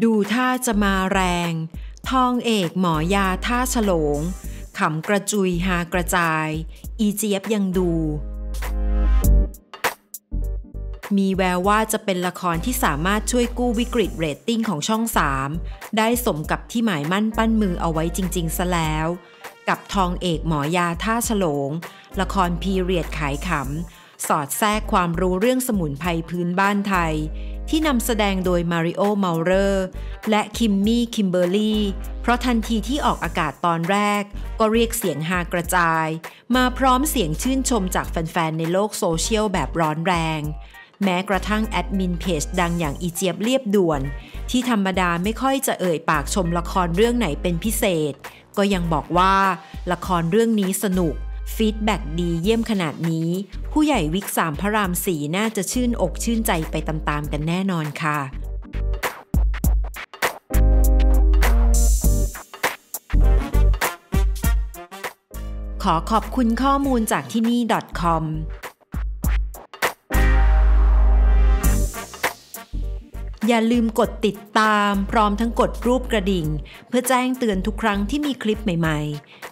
ดูท่าจะมาแรง ทองเอกหมอยาท่าฉลงขำกระจุยหากระจาย อีเจี๊ยบยังดู มีแววว่าจะเป็นละครที่สามารถช่วยกู้วิกฤตเรตติ้งของช่อง 3 ได้สมกับที่หมายมั่นปั้นมือเอาไว้จริง ๆ ซะแล้ว กับทองเอกหมอยาท่าฉลง ละครพีเรียดขายขำสอดแทรกความรู้เรื่องสมุนไพรพื้นบ้านไทย ที่นำแสดงโดยมาริโอเมาเรอร์และคิมมี่คิมเบอร์รี่ เพราะทันทีที่ออกอากาศตอนแรก ก็เรียกเสียงฮากระจาย มาพร้อมเสียงชื่นชมจากแฟนๆ ในโลกโซเชียลแบบร้อนแรง แม้กระทั่งแอดมินเพจดังอย่างอีเจียบเรียบด่วน ที่ธรรมดาไม่ค่อยจะเอ่ยปากชมละครเรื่องไหนเป็นพิเศษ ก็ยังบอกว่า ละครเรื่องนี้สนุก ฟีดแบ็ดีเยี่ยมขนาดนี้ ผู้ใหญ่วิกสามพระรามสีน่าจะชื่นอกชื่นใจไปตามๆกันแน่นอนค่ะขอขอบคุณข้อมูลจากที่นี่ .com อย่าลืมกดติดตาม พร้อมทั้งกดรูปกระดิ่ง เพื่อแจ้งเตือนทุกครั้งที่มีคลิปใหม่ ๆ